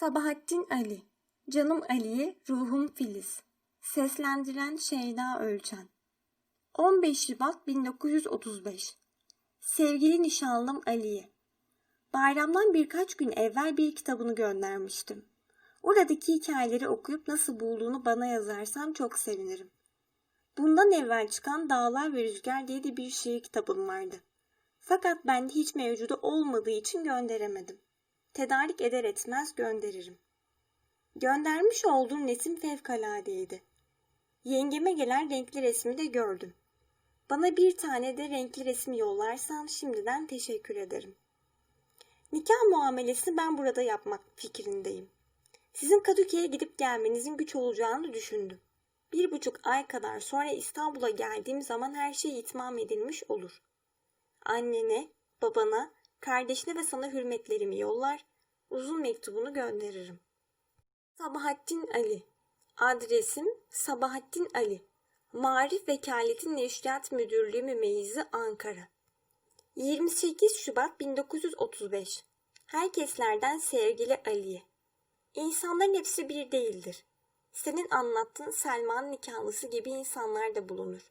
Sabahattin Ali Canım Ali'ye ruhum Filiz Seslendiren Şeyda Ölçen 15 Şubat 1935 Sevgili nişanlım Ali'ye Bayramdan birkaç gün evvel bir kitabını göndermiştim. Oradaki hikayeleri okuyup nasıl bulduğunu bana yazarsan çok sevinirim. Bundan evvel çıkan Dağlar ve Rüzgar diye de bir şiir kitabım vardı. Fakat bende hiç mevcudu olmadığı için gönderemedim. Tedarik eder etmez gönderirim. Göndermiş olduğum resim fevkaladeydi. Yengeme gelen renkli resmi de gördüm. Bana bir tane de renkli resmi yollarsan şimdiden teşekkür ederim. Nikah muamelesini ben burada yapmak fikrindeyim. Sizin Kadıköy'e gidip gelmenizin güç olacağını düşündüm. Bir buçuk ay kadar sonra İstanbul'a geldiğim zaman her şey itmam edilmiş olur. Annene, babana, kardeşine ve sana hürmetlerimi yollar, uzun mektubunu gönderirim. Sabahattin Ali Adresim Sabahattin Ali Marif Vekaleti Neşriyat Müdürlüğü Mümeyyizi Ankara 28 Şubat 1935 Herkeslerden sevgili Ali'ye İnsanların hepsi bir değildir. Senin anlattığın Selman nikahlısı gibi insanlar da bulunur.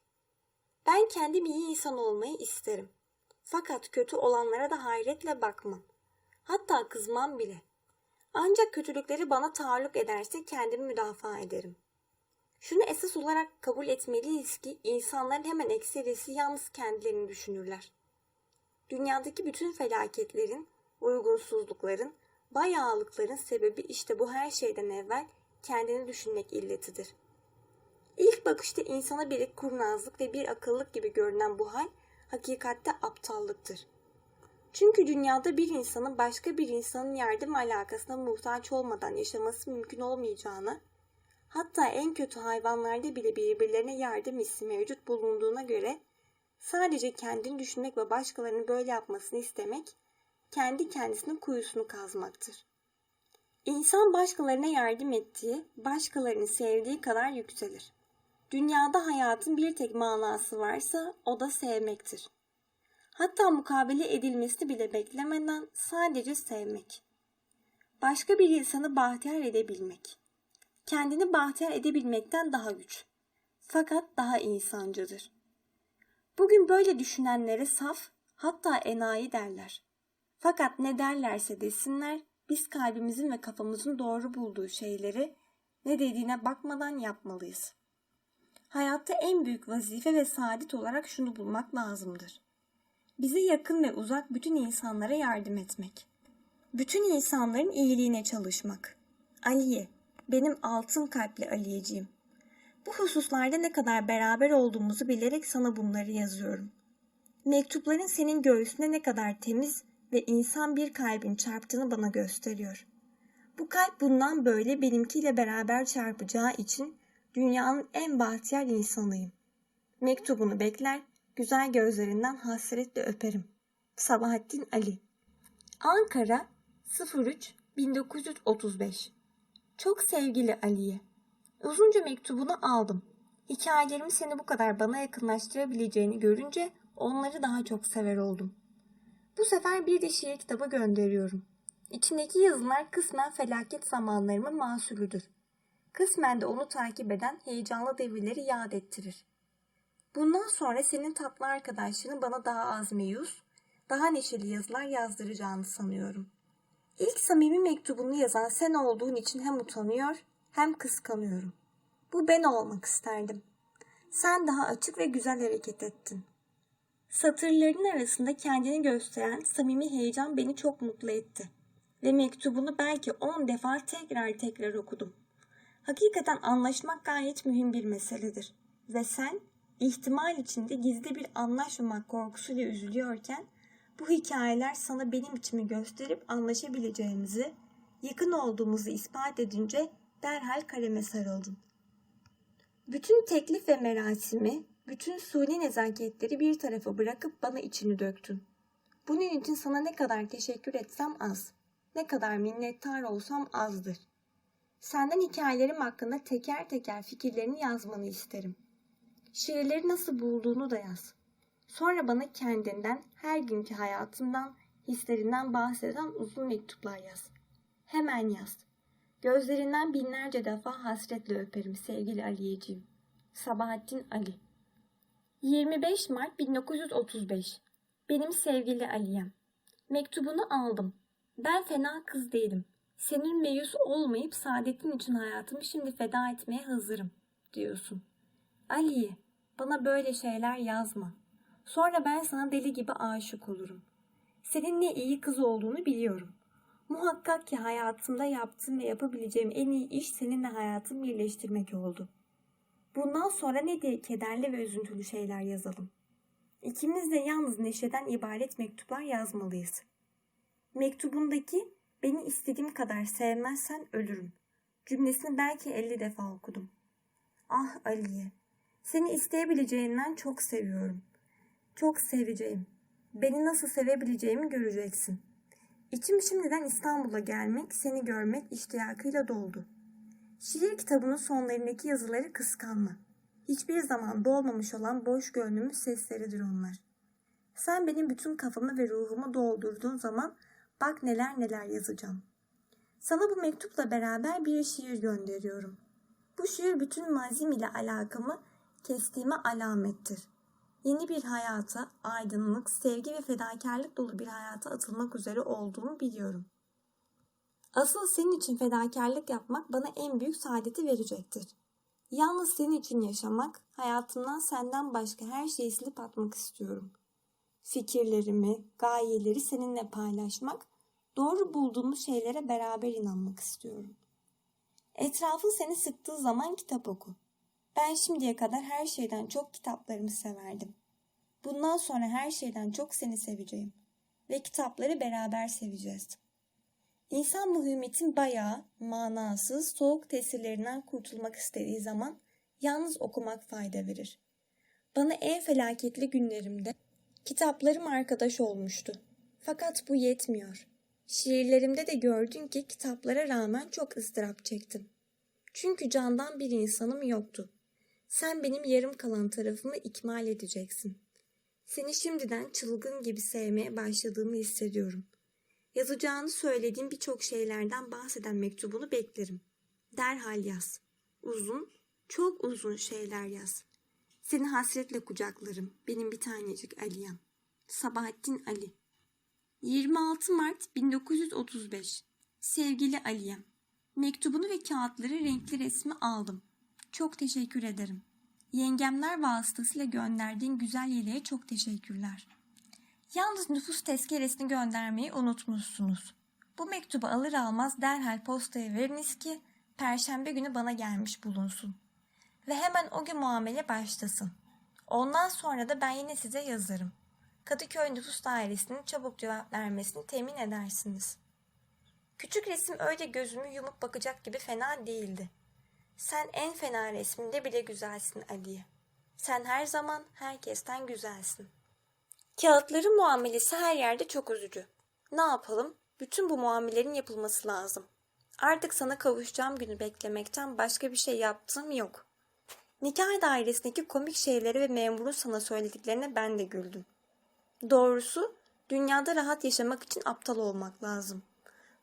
Ben kendim iyi insan olmayı isterim. Fakat kötü olanlara da hayretle bakmam. Hatta kızmam bile. Ancak kötülükleri bana taalluk ederse kendimi müdafaa ederim. Şunu esas olarak kabul etmeliyiz ki insanların hemen ekserisi yalnız kendilerini düşünürler. Dünyadaki bütün felaketlerin, uygunsuzlukların, bayağılıkların sebebi işte bu her şeyden evvel kendini düşünmek illetidir. İlk bakışta insana bir kurnazlık ve bir akıllık gibi görünen bu hal hakikatte aptallıktır. Çünkü dünyada bir insanın başka bir insanın yardım alakasına muhtaç olmadan yaşaması mümkün olmayacağını, hatta en kötü hayvanlarda bile birbirlerine yardım hissi mevcut bulunduğuna göre sadece kendini düşünmek ve başkalarının böyle yapmasını istemek, kendi kendisinin kuyusunu kazmaktır. İnsan başkalarına yardım ettiği, başkalarını sevdiği kadar yükselir. Dünyada hayatın bir tek manası varsa o da sevmektir. Hatta mukabele edilmesini bile beklemeden sadece sevmek. Başka bir insanı bahtiyar edebilmek. Kendini bahtiyar edebilmekten daha güç. Fakat daha insancıdır. Bugün böyle düşünenlere saf, hatta enayi derler. Fakat ne derlerse desinler, biz kalbimizin ve kafamızın doğru bulduğu şeyleri ne dediğine bakmadan yapmalıyız. Hayatta en büyük vazife ve saadet olarak şunu bulmak lazımdır. Bize yakın ve uzak bütün insanlara yardım etmek. Bütün insanların iyiliğine çalışmak. Aliye, benim altın kalpli Aliyeciğim. Bu hususlarda ne kadar beraber olduğumuzu bilerek sana bunları yazıyorum. Mektupların senin göğsüne ne kadar temiz ve insan bir kalbin çarptığını bana gösteriyor. Bu kalp bundan böyle benimkiyle beraber çarpacağı için dünyanın en bahtiyar insanıyım. Mektubunu bekler, güzel gözlerinden hasretle öperim. Sabahattin Ali Ankara 03 1935 Çok sevgili Ali'ye Uzunca mektubunu aldım. Hikayelerimi seni bu kadar bana yakınlaştırabileceğini görünce onları daha çok sever oldum. Bu sefer bir de şiir kitabı gönderiyorum. İçindeki yazılar kısmen felaket zamanlarımın mahsulüdür. Kısmen de onu takip eden heyecanlı devirleri yad ettirir. Bundan sonra senin tatlı arkadaşların bana daha az meyus, daha neşeli yazılar yazdıracağını sanıyorum. İlk samimi mektubunu yazan sen olduğun için hem utanıyor hem kıskanıyorum. Bu ben olmak isterdim. Sen daha açık ve güzel hareket ettin. Satırların arasında kendini gösteren samimi heyecan beni çok mutlu etti. Ve mektubunu belki on defa tekrar tekrar okudum. Hakikaten anlaşmak gayet mühim bir meseledir. Ve sen ihtimal içinde gizli bir anlaşmamak korkusuyla üzülüyorken bu hikayeler sana benim içimi gösterip anlaşabileceğimizi, yakın olduğumuzu ispat edince derhal kaleme sarıldın. Bütün teklif ve merasimi, bütün suni nezaketleri bir tarafa bırakıp bana içini döktün. Bunun için sana ne kadar teşekkür etsem az, ne kadar minnettar olsam azdır. Senden hikayelerim hakkında teker teker fikirlerini yazmanı isterim. Şiirleri nasıl bulduğunu da yaz. Sonra bana kendinden, her günkü hayatından, hislerinden bahseden uzun mektuplar yaz. Hemen yaz. Gözlerinden binlerce defa hasretle öperim sevgili Aliyeciğim. Sabahattin Ali 25 Mart 1935 Benim sevgili Aliyem Mektubunu aldım. Ben fena kız değilim. Senin meyus olmayıp saadetin için hayatımı şimdi feda etmeye hazırım diyorsun. Aliye, bana böyle şeyler yazma. Sonra ben sana deli gibi aşık olurum. Senin ne iyi kız olduğunu biliyorum. Muhakkak ki hayatımda yaptığım ve yapabileceğim en iyi iş seninle hayatımı birleştirmek oldu. Bundan sonra ne diye kederli ve üzüntülü şeyler yazalım. İkimiz de yalnız neşeden ibaret mektuplar yazmalıyız. Mektubundaki beni istediğim kadar sevmezsen ölürüm. Cümlesini belki 50 defa okudum. Ah Aliye, seni isteyebileceğinden çok seviyorum. Çok seveceğim. Beni nasıl sevebileceğimi göreceksin. İçim şimdiden İstanbul'a gelmek, seni görmek iştiyakıyla doldu. Şiir kitabının sonlarındaki yazıları kıskanma. Hiçbir zaman dolmamış olan boş gönlümün sesleridir onlar. Sen benim bütün kafamı ve ruhumu doldurduğun zaman bak neler neler yazacağım. Sana bu mektupla beraber bir şiir gönderiyorum. Bu şiir bütün mazim ile alakamı kestiğime alamettir. Yeni bir hayata, aydınlık, sevgi ve fedakarlık dolu bir hayata atılmak üzere olduğumu biliyorum. Asıl senin için fedakarlık yapmak bana en büyük saadeti verecektir. Yalnız senin için yaşamak, hayatımdan senden başka her şeyi silip atmak istiyorum. Fikirlerimi, gayeleri seninle paylaşmak, doğru bulduğumuz şeylere beraber inanmak istiyorum. Etrafın seni sıktığı zaman kitap oku. Ben şimdiye kadar her şeyden çok kitaplarımı severdim. Bundan sonra her şeyden çok seni seveceğim. Ve kitapları beraber seveceğiz. İnsan muhimmetin bayağı, manasız, soğuk tesirlerinden kurtulmak istediği zaman yalnız okumak fayda verir. Bana en felaketli günlerimde kitaplarım arkadaş olmuştu. Fakat bu yetmiyor. Şiirlerimde de gördün ki kitaplara rağmen çok ızdırap çektim. Çünkü candan bir insanım yoktu. Sen benim yarım kalan tarafımı ikmal edeceksin. Seni şimdiden çılgın gibi sevmeye başladığımı hissediyorum. Yazacağını söylediğim birçok şeylerden bahseden mektubunu beklerim. Derhal yaz. Uzun, çok uzun şeyler yaz. Seni hasretle kucaklarım. Benim bir tanecik Aliyem. Sabahattin Ali 26 Mart 1935 Sevgili Aliyem Mektubunu ve kağıtları renkli resmi aldım. Çok teşekkür ederim. Yengemler vasıtasıyla gönderdiğin güzel yeleğe çok teşekkürler. Yalnız nüfus tezkeresini göndermeyi unutmuşsunuz. Bu mektubu alır almaz derhal postaya veriniz ki perşembe günü bana gelmiş bulunsun. Ve hemen o gün muamele başlasın. Ondan sonra da ben yine size yazarım. Kadıköy Nüfus Dairesi'nin çabuk cevap vermesini temin edersiniz. Küçük resim öyle gözümü yumup bakacak gibi fena değildi. Sen en fena resminde bile güzelsin Aliye. Sen her zaman herkesten güzelsin. Kağıtların muamelesi her yerde çok üzücü. Ne yapalım? Bütün bu muamelelerin yapılması lazım. Artık sana kavuşacağım günü beklemekten başka bir şey yaptığım yok. Nikah dairesindeki komik şeyleri ve memurun sana söylediklerine ben de güldüm. Doğrusu dünyada rahat yaşamak için aptal olmak lazım.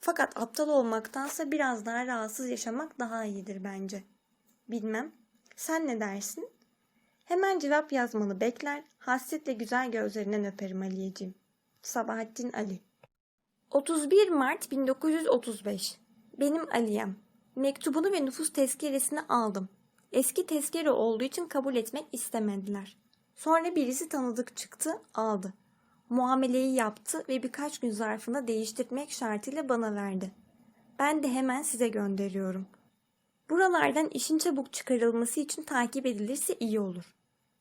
Fakat aptal olmaktansa biraz daha rahatsız yaşamak daha iyidir bence. Bilmem. Sen ne dersin? Hemen cevap yazmanı bekler, hasretle güzel gözlerinden öperim Aliyeciğim. Sabahattin Ali 31 Mart 1935 Benim Aliyem. Mektubunu ve nüfus tezkeresini aldım. Eski tezkere olduğu için kabul etmek istemediler. Sonra birisi tanıdık çıktı, aldı. Muameleyi yaptı ve birkaç gün zarfında değiştirmek şartıyla bana verdi. Ben de hemen size gönderiyorum. Buralardan işin çabuk çıkarılması için takip edilirse iyi olur.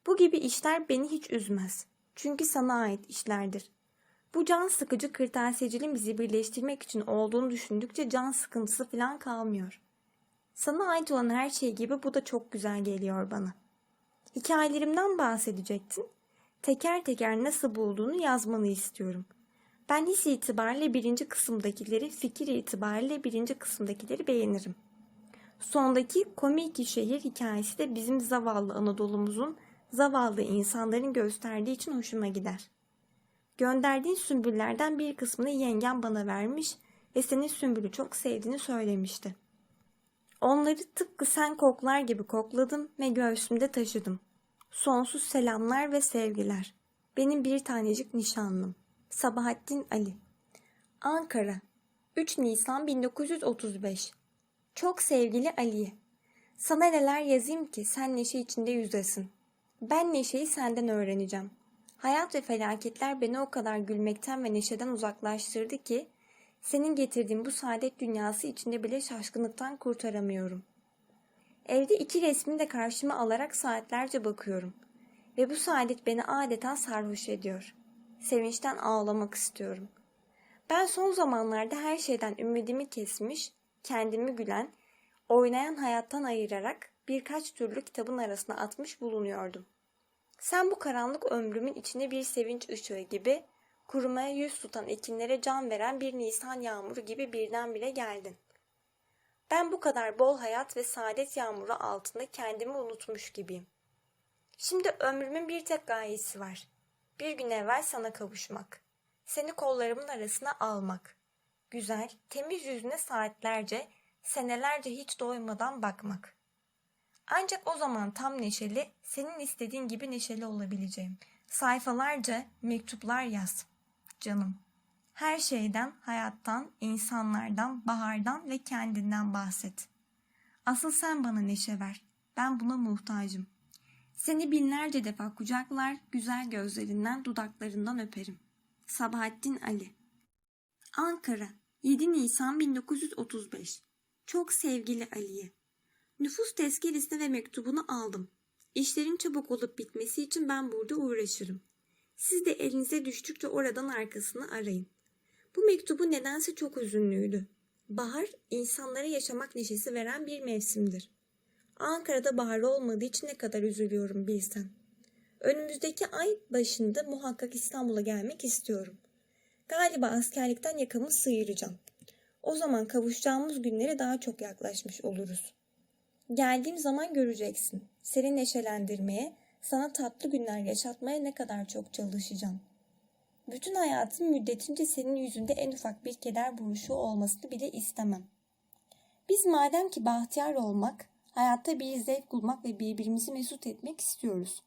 Bu gibi işler beni hiç üzmez. Çünkü sana ait işlerdir. Bu can sıkıcı kırtasiyeciliğin bizi birleştirmek için olduğunu düşündükçe can sıkıntısı falan kalmıyor. Sana ait olan her şey gibi bu da çok güzel geliyor bana. Hikayelerimden bahsedecektin. Teker teker nasıl bulduğunu yazmanı istiyorum. Ben his itibariyle birinci kısımdakileri, fikir itibariyle birinci kısımdakileri beğenirim. Sondaki komik şehir hikayesi de bizim zavallı Anadolu'muzun zavallı insanların gösterdiği için hoşuma gider. Gönderdiğin sümbüllerden bir kısmını yengem bana vermiş ve senin sümbülü çok sevdiğini söylemişti. Onları tıpkı sen koklar gibi kokladım ve göğsümde taşıdım. Sonsuz selamlar ve sevgiler. Benim bir tanecik nişanlım. Sabahattin Ali Ankara 3 Nisan 1935 Çok sevgili Ali'ye Sana neler yazayım ki sen neşe içinde yüzesin. Ben neşeyi senden öğreneceğim. Hayat ve felaketler beni o kadar gülmekten ve neşeden uzaklaştırdı ki senin getirdiğin bu saadet dünyası içinde bile şaşkınlıktan kurtaramıyorum. Evde iki resmini de karşıma alarak saatlerce bakıyorum. Ve bu saadet beni adeta sarhoş ediyor. Sevinçten ağlamak istiyorum. Ben son zamanlarda her şeyden ümidimi kesmiş, kendimi gülen, oynayan hayattan ayırarak birkaç türlü kitabın arasına atmış bulunuyordum. Sen bu karanlık ömrümün içine bir sevinç ışığı gibi, kurumaya yüz tutan ekinlere can veren bir nisan yağmuru gibi birdenbire geldin. Ben bu kadar bol hayat ve saadet yağmuru altında kendimi unutmuş gibiyim. Şimdi ömrümün bir tek gayesi var. Bir gün evvel sana kavuşmak. Seni kollarımın arasına almak. Güzel, temiz yüzüne saatlerce, senelerce hiç doymadan bakmak. Ancak o zaman tam neşeli, senin istediğin gibi neşeli olabileceğim. Sayfalarca mektuplar yaz. Canım. Her şeyden, hayattan, insanlardan, bahardan ve kendinden bahset. Asıl sen bana neşe ver. Ben buna muhtacım. Seni binlerce defa kucaklar, güzel gözlerinden, dudaklarından öperim. Sabahattin Ali Ankara 7 Nisan 1935 Çok sevgili Ali'ye Nüfus tezkeresini ve mektubunu aldım. İşlerin çabuk olup bitmesi için ben burada uğraşırım. Siz de elinize düştükçe oradan arkasını arayın. Bu mektubu nedense çok üzünlüydü. Bahar, insanlara yaşamak neşesi veren bir mevsimdir. Ankara'da bahar olmadığı için ne kadar üzülüyorum bilsen. Önümüzdeki ay başında muhakkak İstanbul'a gelmek istiyorum. Galiba askerlikten yakamı sıyıracağım. O zaman kavuşacağımız günlere daha çok yaklaşmış oluruz. Geldiğim zaman göreceksin. Seni neşelendirmeye, sana tatlı günler yaşatmaya ne kadar çok çalışacağım. Bütün hayatım müddetince senin yüzünde en ufak bir keder buruşu olmasını bile istemem. Biz madem ki bahtiyar olmak, hayatta bir zevk bulmak ve birbirimizi mesut etmek istiyoruz.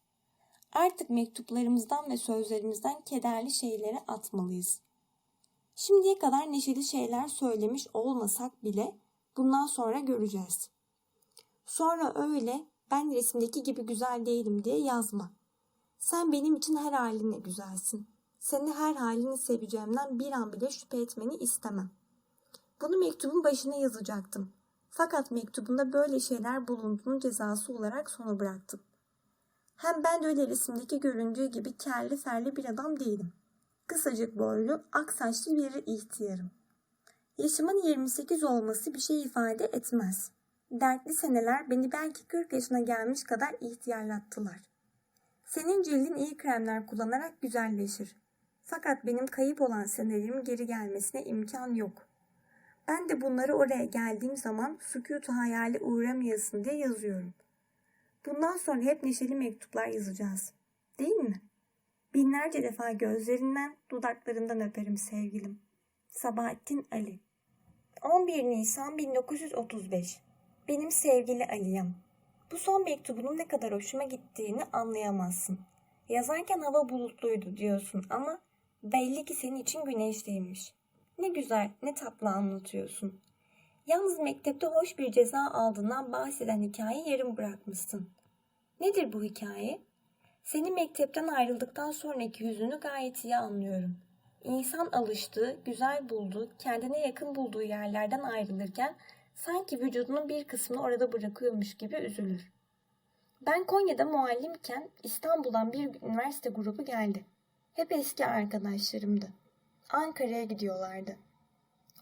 Artık mektuplarımızdan ve sözlerimizden kederli şeyleri atmalıyız. Şimdiye kadar neşeli şeyler söylemiş olmasak bile bundan sonra göreceğiz. Sonra öyle ben resimdeki gibi güzel değilim diye yazma. Sen benim için her halinle güzelsin. Seni her halini seveceğimden bir an bile şüphe etmeni istemem. Bunu mektubun başına yazacaktım. Fakat mektubunda böyle şeyler bulunduğunun cezası olarak sona bıraktım. Hem ben de öyle resimdeki göründüğü gibi kelli ferli bir adam değilim. Kısacık boylu, ak saçlı bir ihtiyarım. Yaşımın 28 olması bir şey ifade etmez. Dertli seneler beni belki 40 yaşına gelmiş kadar ihtiyarlattılar. Senin cildin iyi kremler kullanarak güzelleşir. Fakat benim kayıp olan senelerimin geri gelmesine imkan yok. Ben de bunları oraya geldiğim zaman sükutu hayali uğramayasın diye yazıyorum. Bundan sonra hep neşeli mektuplar yazacağız. Değil mi? Binlerce defa gözlerinden, dudaklarından öperim sevgilim. Sabahattin Ali 11 Nisan 1935 Benim sevgili Ali'yem. Bu son mektubunun ne kadar hoşuma gittiğini anlayamazsın. Yazarken hava bulutluydu diyorsun ama belli ki senin için güneşliymiş. Ne güzel, ne tatlı anlatıyorsun. Yalnız mektepte hoş bir ceza aldığından bahseden hikayeyi yarım bırakmışsın. Nedir bu hikaye? Seni mektepten ayrıldıktan sonraki yüzünü gayet iyi anlıyorum. İnsan alıştığı, güzel bulduğu, kendine yakın bulduğu yerlerden ayrılırken sanki vücudunun bir kısmını orada bırakıyormuş gibi üzülür. Ben Konya'da muallimken İstanbul'dan bir üniversite grubu geldi. Hep eski arkadaşlarımdı. Ankara'ya gidiyorlardı.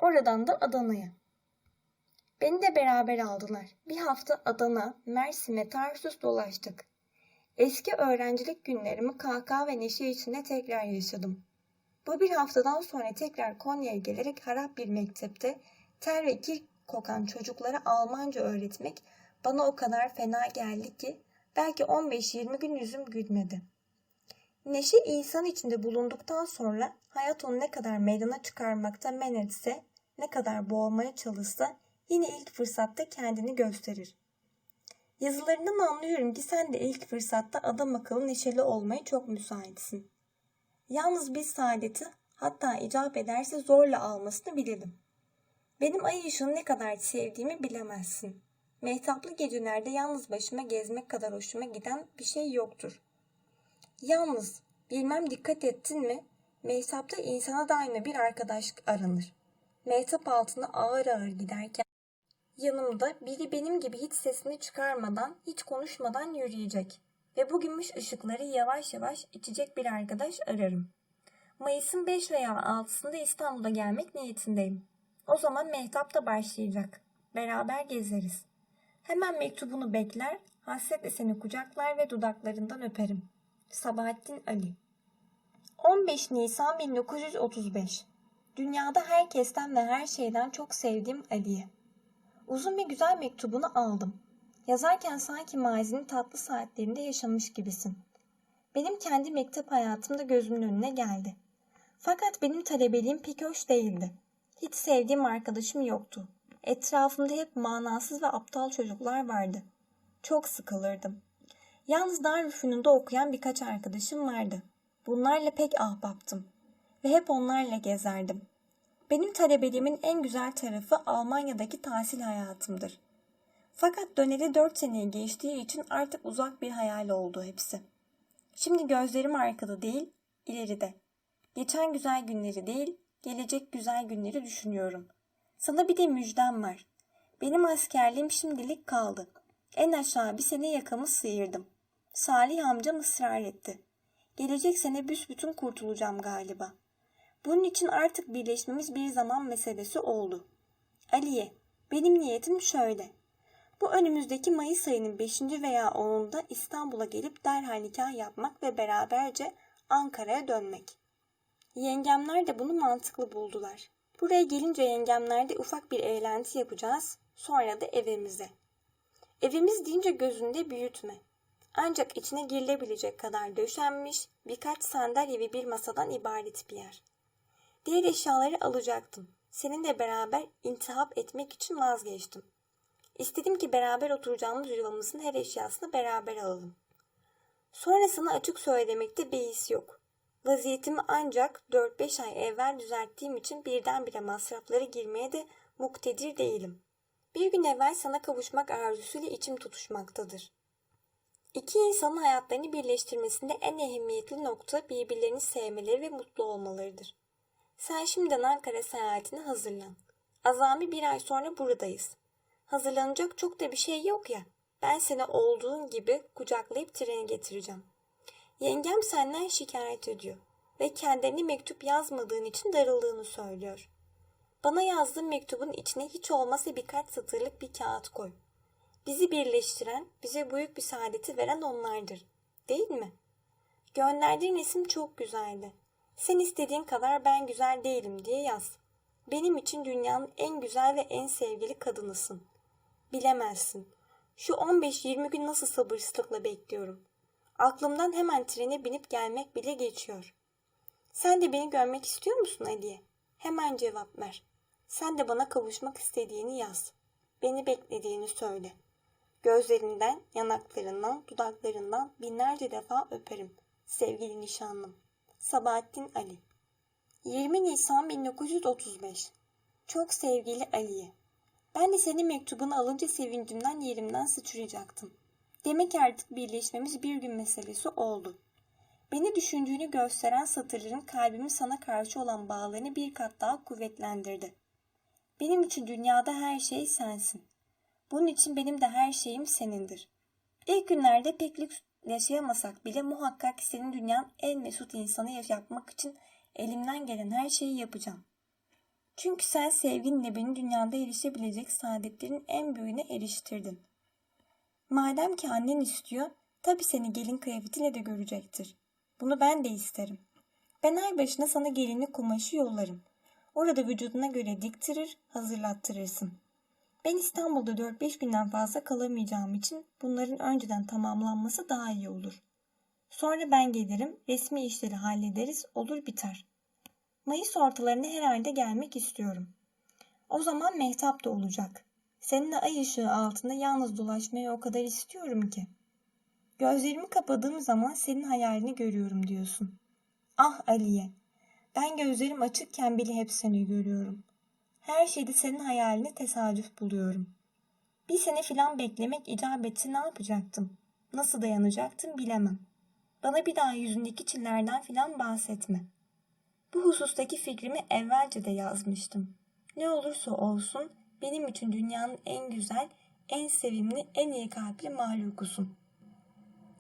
Oradan da Adana'ya. Beni de beraber aldılar. Bir hafta Adana, Mersin ve Tarsus dolaştık. Eski öğrencilik günlerimi kahkaha ve neşe içinde tekrar yaşadım. Bu bir haftadan sonra tekrar Konya'ya gelerek harap bir mektepte ter ve kir kokan çocuklara Almanca öğretmek bana o kadar fena geldi ki belki 15-20 gün yüzüm gülmedi. Neşe insan içinde bulunduktan sonra hayat onu ne kadar meydana çıkarmakta men etse, ne kadar boğmaya çalışsa Yine ilk fırsatta kendini gösterir. Yazılarından anlıyorum ki sen de ilk fırsatta adam akıllı neşeli olmaya çok müsaitsin. Yalnız bir saadeti hatta icap ederse zorla almasını bilirim. Benim ay ışığını ne kadar sevdiğimi bilemezsin. Mehtaplı gecelerde yalnız başıma gezmek kadar hoşuma giden bir şey yoktur. Yalnız bilmem dikkat ettin mi? Mehtapta insana daima bir arkadaş aranır. Mehtap altına ağır ağır giderken yanımda biri benim gibi hiç sesini çıkarmadan, hiç konuşmadan yürüyecek ve bu ışıkları yavaş yavaş içecek bir arkadaş ararım. Mayıs'ın 5 veya 6'sında İstanbul'a gelmek niyetindeyim. O zaman Mehtap da başlayacak. Beraber gezeriz. Hemen mektubunu bekler, hasretle seni kucaklar ve dudaklarından öperim. Sabahattin Ali 15 Nisan 1935 Dünyada herkesten ve her şeyden çok sevdiğim Ali'ye. Uzun ve güzel mektubunu aldım. Yazarken sanki mazinin tatlı saatlerinde yaşamış gibisin. Benim kendi mektep hayatım da gözümün önüne geldi. Fakat benim talebeliğim pek hoş değildi. Hiç sevdiğim arkadaşım yoktu. Etrafımda hep manasız ve aptal çocuklar vardı. Çok sıkılırdım. Yalnız Darülfünun'da okuyan birkaç arkadaşım vardı. Bunlarla pek ahbaptım ve hep onlarla gezerdim. Benim talebeliğimin en güzel tarafı Almanya'daki tahsil hayatımdır. Fakat döneli dört seneye geçtiği için artık uzak bir hayal oldu hepsi. Şimdi gözlerim arkada değil, ileride. Geçen güzel günleri değil, gelecek güzel günleri düşünüyorum. Sana bir de müjdem var. Benim askerliğim şimdilik kaldı. En aşağı bir sene yakamı sıyırdım. Salih amcam ısrar etti. Gelecek sene büsbütün kurtulacağım galiba. Bunun için artık birleşmemiz bir zaman meselesi oldu. Aliye, benim niyetim şöyle. Bu önümüzdeki Mayıs ayının 5. veya 10'unda İstanbul'a gelip derhal nikah yapmak ve beraberce Ankara'ya dönmek. Yengemler de bunu mantıklı buldular. Buraya gelince yengemlerde ufak bir eğlenti yapacağız, sonra da evimize. Evimiz deyince gözünde büyütme. Ancak içine girilebilecek kadar döşenmiş birkaç sandalye ve bir masadan ibaret bir yer. Diğer eşyaları alacaktım. Seninle beraber intihap etmek için vazgeçtim. İstedim ki beraber oturacağımız yuvamızın her eşyasını beraber alalım. Sonrasını açık söylemekte beis yok. Vaziyetimi ancak 4-5 ay evvel düzelttiğim için birdenbire masraflara girmeye de muktedir değilim. Bir gün evvel sana kavuşmak arzusuyla içim tutuşmaktadır. İki insanın hayatlarını birleştirmesinde en ehemmiyetli nokta birbirlerini sevmeleri ve mutlu olmalarıdır. Sen şimdiden Ankara seyahatine hazırlan. Azami bir ay sonra buradayız. Hazırlanacak çok da bir şey yok ya. Ben seni olduğun gibi kucaklayıp trene getireceğim. Yengem senden şikayet ediyor ve kendini mektup yazmadığın için darıldığını söylüyor. Bana yazdığın mektubun içine hiç olmazsa birkaç satırlık bir kağıt koy. Bizi birleştiren, bize büyük bir saadeti veren onlardır. Değil mi? Gönderdiğin resim çok güzeldi. Sen istediğin kadar ben güzel değilim diye yaz. Benim için dünyanın en güzel ve en sevgili kadınısın. Bilemezsin. Şu 15-20 gün nasıl sabırsızlıkla bekliyorum. Aklımdan hemen trene binip gelmek bile geçiyor. Sen de beni görmek istiyor musun Aliye? Hemen cevap ver. Sen de bana kavuşmak istediğini yaz. Beni beklediğini söyle. Gözlerinden, yanaklarından, dudaklarından binlerce defa öperim. Sevgili nişanlım. Sabahattin Ali 20 Nisan 1935 Çok sevgili Aliye Ben de senin mektubunu alınca sevincimden yerimden sıçrayacaktım. Demek artık birleşmemiz bir gün meselesi oldu. Beni düşündüğünü gösteren satırların kalbimin sana karşı olan bağlarını bir kat daha kuvvetlendirdi. Benim için dünyada her şey sensin. Bunun için benim de her şeyim senindir. İlk günlerde pek lüks yaşayamasak bile muhakkak senin dünyanın en mesut insanı yapmak için elimden gelen her şeyi yapacağım. Çünkü sen sevginle beni dünyada erişebilecek saadetlerin en büyüğüne eriştirdin. Madem ki annen istiyor, tabii seni gelin kıyafetiyle de görecektir. Bunu ben de isterim. Ben ay başına sana gelinlik kumaşı yollarım. Orada vücuduna göre diktirir, hazırlattırırsın. Ben İstanbul'da 4-5 günden fazla kalamayacağım için bunların önceden tamamlanması daha iyi olur. Sonra ben gelirim, resmi işleri hallederiz, olur biter. Mayıs ortalarına herhalde gelmek istiyorum. O zaman Mehtap da olacak. Seninle ay ışığı altında yalnız dolaşmayı o kadar istiyorum ki. Gözlerimi kapadığım zaman senin hayalini görüyorum diyorsun. Ah Aliye, ben gözlerim açıkken bile hep seni görüyorum. Her şeyde senin hayalini tesadüf buluyorum. Bir sene filan beklemek icap etse ne yapacaktım? Nasıl dayanacaktım bilemem. Bana bir daha yüzündeki çillerden filan bahsetme. Bu husustaki fikrimi evvelce de yazmıştım. Ne olursa olsun benim için dünyanın en güzel, en sevimli, en iyi kalpli mahlukusun.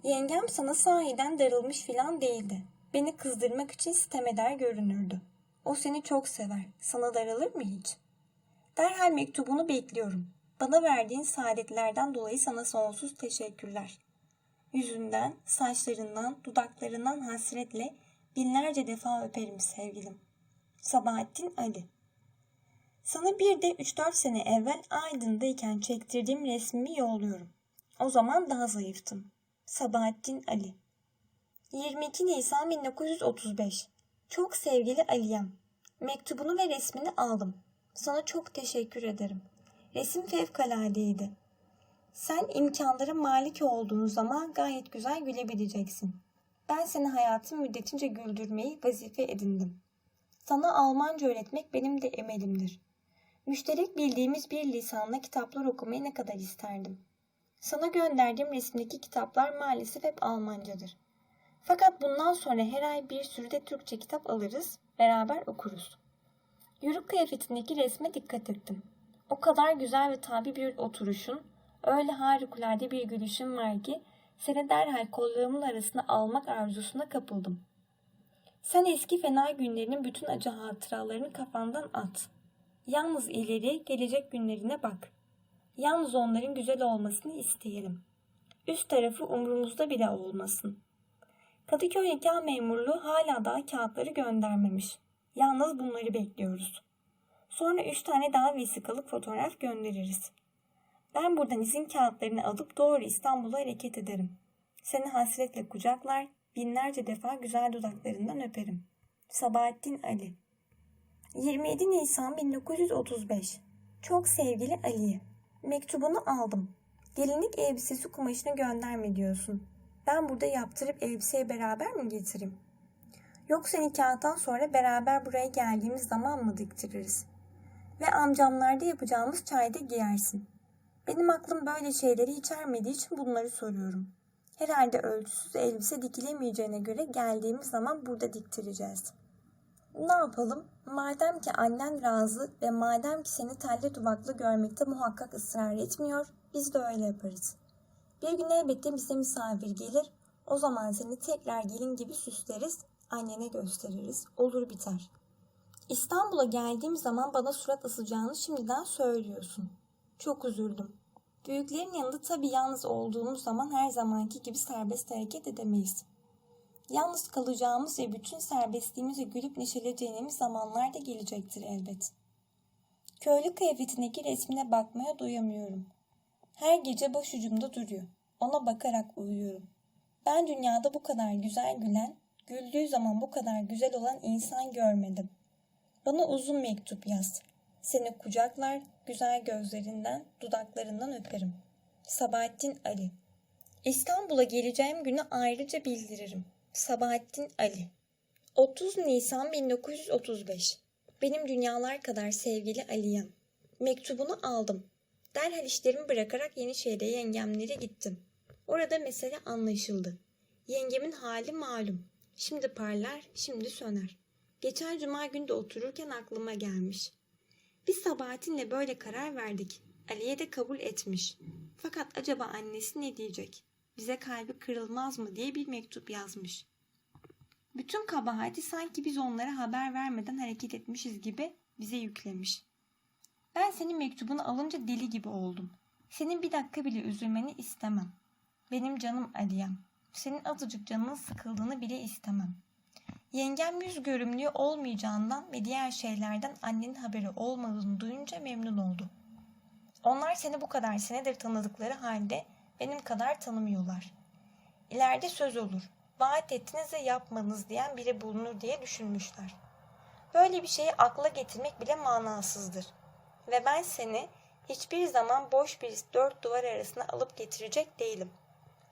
Yengem sana sahiden darılmış filan değildi. Beni kızdırmak için sitem eder görünürdü. O seni çok sever. Sana daralır mı hiç? Derhal mektubunu bekliyorum. Bana verdiğin saadetlerden dolayı sana sonsuz teşekkürler. Yüzünden, saçlarından, dudaklarından hasretle binlerce defa öperim sevgilim. Sabahattin Ali Sana bir de 3-4 sene evvel Aydın'dayken çektirdiğim resmimi yolluyorum. O zaman daha zayıftım. Sabahattin Ali 22 Nisan 1935 Çok sevgili Aliyem, mektubunu ve resmini aldım. Sana çok teşekkür ederim. Resim fevkaladeydi. Sen imkanlara malik olduğun zaman gayet güzel gülebileceksin. Ben seni hayatım müddetince güldürmeyi vazife edindim. Sana Almanca öğretmek benim de emelimdir. Müşterek bildiğimiz bir lisanla kitaplar okumayı ne kadar isterdim. Sana gönderdiğim resimdeki kitaplar maalesef hep Almancadır. Fakat bundan sonra her ay bir sürü de Türkçe kitap alırız, beraber okuruz. Yürük kıyafetindeki resme dikkat ettim. O kadar güzel ve tabi bir oturuşun, öyle harikulade bir gülüşün var ki seni derhal kollarımın arasına almak arzusuna kapıldım. Sen eski fena günlerinin bütün acı hatıralarını kafandan at. Yalnız ileri gelecek günlerine bak. Yalnız onların güzel olmasını isteyelim. Üst tarafı umrumuzda bile olmasın. Kadıköy nikah memurluğu hala daha kağıtları göndermemiş. Yalnız bunları bekliyoruz. Sonra üç tane daha vesikalık fotoğraf göndeririz. Ben buradan izin kağıtlarını alıp doğru İstanbul'a hareket ederim. Seni hasretle kucaklar, binlerce defa güzel dudaklarından öperim. Sabahattin Ali 27 Nisan 1935 Çok sevgili Ali, mektubunu aldım. Gelinlik elbisesi kumaşını gönderme diyorsun. Ben burada yaptırıp elbiseyi beraber mi getireyim? Yoksa nikahtan sonra beraber buraya geldiğimiz zaman mı diktiririz? Ve amcamlarda yapacağımız çayda giyersin. Benim aklım böyle şeyleri içermediği için bunları soruyorum. Herhalde ölçüsüz elbise dikilemeyeceğine göre geldiğimiz zaman burada diktireceğiz. Ne yapalım? Madem ki annen razı ve madem ki seni telli duvaklı görmekte muhakkak ısrar etmiyor, biz de öyle yaparız. Bir gün elbette bize misafir gelir, o zaman seni tekrar gelin gibi süsleriz, annene gösteririz, olur biter. İstanbul'a geldiğim zaman bana surat asacağını şimdiden söylüyorsun. Çok üzüldüm. Büyüklerin yanında tabii yalnız olduğumuz zaman her zamanki gibi serbest hareket edemeyiz. Yalnız kalacağımız ve bütün serbestliğimize gülüp neşeleneceğimiz zamanlar da gelecektir elbet. Köylü kıyafetindeki resmine bakmaya doyamıyorum. Her gece başucumda duruyor. Ona bakarak uyuyorum. Ben dünyada bu kadar güzel gülen, güldüğü zaman bu kadar güzel olan insan görmedim. Bana uzun mektup yaz. Seni kucaklar, güzel gözlerinden, dudaklarından öperim. Sabahattin Ali İstanbul'a geleceğim günü ayrıca bildiririm. Sabahattin Ali 30 Nisan 1935 Benim dünyalar kadar sevgili Ali'yem. Mektubunu aldım. Derhal işlerimi bırakarak Yenişehir'e yengemlere gittim. Orada mesele anlaşıldı. Yengemin hali malum. Şimdi parlar, şimdi söner. Geçen cuma günde otururken aklıma gelmiş. Biz Sabahattin'le böyle karar verdik. Ali'ye de kabul etmiş. Fakat acaba annesi ne diyecek? Bize kalbi kırılmaz mı diye bir mektup yazmış. Bütün kabahati sanki biz onlara haber vermeden hareket etmişiz gibi bize yüklemiş. Ben senin mektubunu alınca deli gibi oldum. Senin bir dakika bile üzülmeni istemem. Benim canım Aliyem. Senin azıcık canının sıkıldığını bile istemem. Yengem yüz görümlüğü olmayacağından ve diğer şeylerden annenin haberi olmadığını duyunca memnun oldu. Onlar seni bu kadar senedir tanıdıkları halde benim kadar tanımıyorlar. İleride söz olur. Vaat ettiniz yapmanız diyen biri bulunur diye düşünmüşler. Böyle bir şeyi akla getirmek bile manasızdır. Ve ben seni hiçbir zaman boş bir dört duvar arasına alıp getirecek değilim.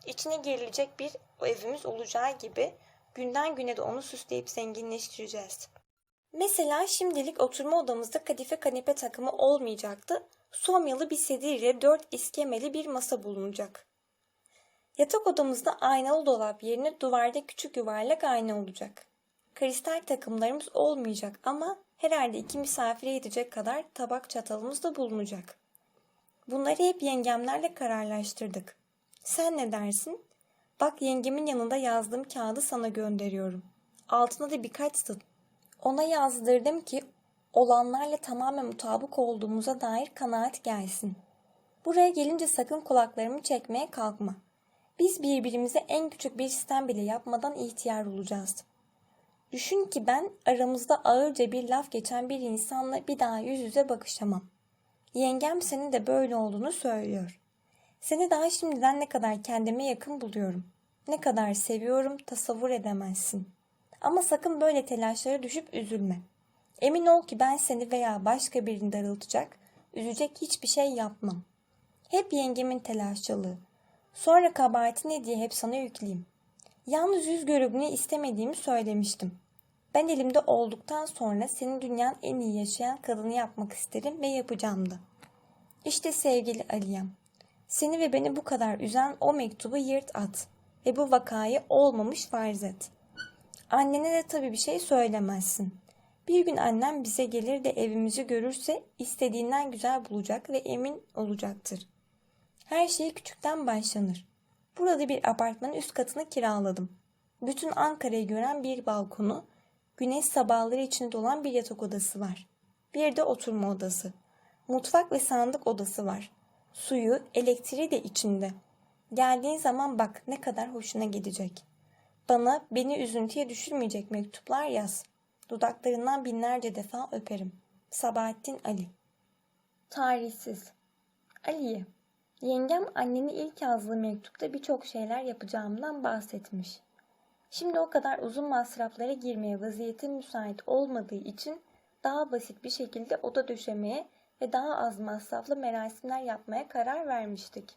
İçine girilecek bir evimiz olacağı gibi günden güne de onu süsleyip zenginleştireceğiz. Mesela şimdilik oturma odamızda kadife kanepe takımı olmayacaktı. Somyalı bir sedir ile dört iskemeli bir masa bulunacak. Yatak odamızda aynalı dolap yerine duvarda küçük yuvarlak ayna olacak. Kristal takımlarımız olmayacak ama herhalde iki misafire yetecek kadar tabak çatalımız da bulunacak. Bunları hep yengemlerle kararlaştırdık. Sen ne dersin? Bak yengemin yanında yazdığım kağıdı sana gönderiyorum. Altına da birkaç. Ona yazdırdım ki olanlarla tamamen mutabık olduğumuza dair kanaat gelsin. Buraya gelince sakın kulaklarımı çekmeye kalkma. Biz birbirimize en küçük bir sistem bile yapmadan ihtiyar olacağız. Düşün ki ben aramızda ağırca bir laf geçen bir insanla bir daha yüz yüze bakışamam. Yengem senin de böyle olduğunu söylüyor. Seni daha şimdiden ne kadar kendime yakın buluyorum. Ne kadar seviyorum tasavvur edemezsin. Ama sakın böyle telaşlara düşüp üzülme. Emin ol ki ben seni veya başka birini darıltacak, üzecek hiçbir şey yapmam. Hep yengemin telaşçılığı. Sonra kabahati ne diye hep sana yükleyeyim. Yalnız yüz görümünü istemediğimi söylemiştim. Ben elimde olduktan sonra senin dünyanın en iyi yaşayan kadını yapmak isterim ve yapacağım da. İşte sevgili Aliyem. Seni ve beni bu kadar üzen o mektubu yırt at ve bu vakayı olmamış farz et. Annene de tabii bir şey söylemezsin. Bir gün annem bize gelir de evimizi görürse istediğinden güzel bulacak ve emin olacaktır. Her şey küçükten başlanır. Burada bir apartmanın üst katını kiraladım. Bütün Ankara'yı gören bir balkonu, güneş sabahları içinde olan bir yatak odası var. Bir de oturma odası. Mutfak ve sandık odası var. Suyu, elektriği de içinde. Geldiğin zaman bak ne kadar hoşuna gidecek. Bana beni üzüntüye düşürmeyecek mektuplar yaz. Dudaklarından binlerce defa öperim. Sabahattin Ali Tarihsiz Ali'ye Yengem anneni ilk yazdığı mektupta birçok şeyler yapacağımdan bahsetmiş. Şimdi o kadar uzun masraflara girmeye vaziyetim müsait olmadığı için daha basit bir şekilde oda döşemeye ve daha az masraflı merasimler yapmaya karar vermiştik.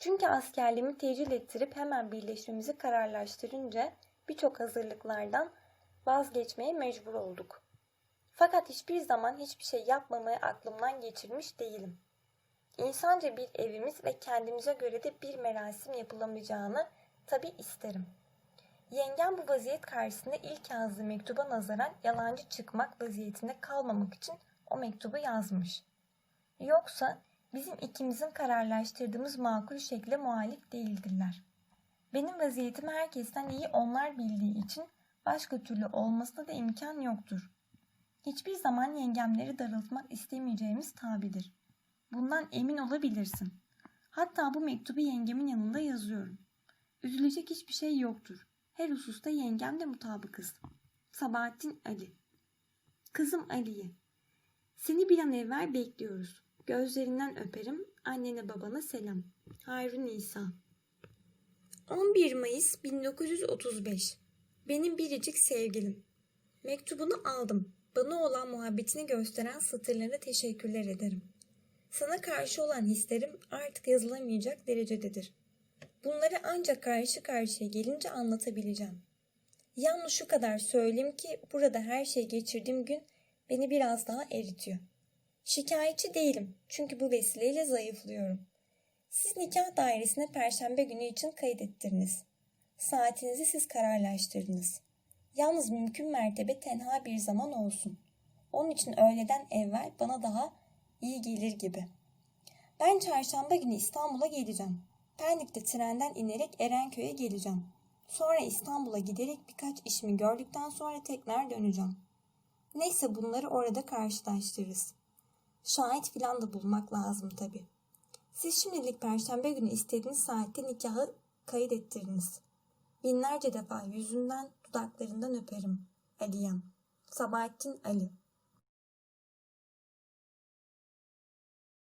Çünkü askerliğimi tecil ettirip hemen birleşmemizi kararlaştırınca birçok hazırlıklardan vazgeçmeye mecbur olduk. Fakat hiçbir zaman hiçbir şey yapmamayı aklımdan geçirmiş değilim. İnsanca bir evimiz ve kendimize göre de bir merasim yapılamayacağını tabi isterim. Yengem bu vaziyet karşısında ilk yazdığı mektuba nazaran yalancı çıkmak vaziyetinde kalmamak için o mektubu yazmış. Yoksa bizim ikimizin kararlaştırdığımız makul şekle muhalif değildirler. Benim vaziyetim herkesten iyi onlar bildiği için başka türlü olmasına da imkan yoktur. Hiçbir zaman yengemleri darıltmak istemeyeceğimiz tabidir. Bundan emin olabilirsin. Hatta bu mektubu yengemin yanında yazıyorum. Üzülecek hiçbir şey yoktur. Her hususta yengem de mutabıkız. Sabahattin Ali Kızım Ali'ye Seni bir an evvel bekliyoruz. Gözlerinden öperim. Annene babana selam. Harun İsa 11 Mayıs 1935 Benim biricik sevgilim. Mektubunu aldım. Bana olan muhabbetini gösteren satırlarına teşekkürler ederim. Sana karşı olan hislerim artık yazılamayacak derecededir. Bunları ancak karşı karşıya gelince anlatabileceğim. Yalnız şu kadar söyleyeyim ki burada her şey geçirdiğim gün beni biraz daha eritiyor. Şikayetçi değilim çünkü bu vesileyle zayıflıyorum. Siz nikah dairesine perşembe günü için kaydettiriniz. Saatinizi siz kararlaştırdınız. Yalnız mümkün mertebe tenha bir zaman olsun. Onun için öğleden evvel bana daha iyi gelir gibi. Ben çarşamba günü İstanbul'a geleceğim. Pendik'te trenden inerek Erenköy'e geleceğim. Sonra İstanbul'a giderek birkaç işimi gördükten sonra tekrar döneceğim. Neyse bunları orada karşılaştırırız. Şahit filan da bulmak lazım tabi. Siz şimdilik perşembe günü istediğiniz saatte nikahı kayıt ettiriniz. Binlerce defa yüzünden dudaklarından öperim. Aliyem. Sabahattin Ali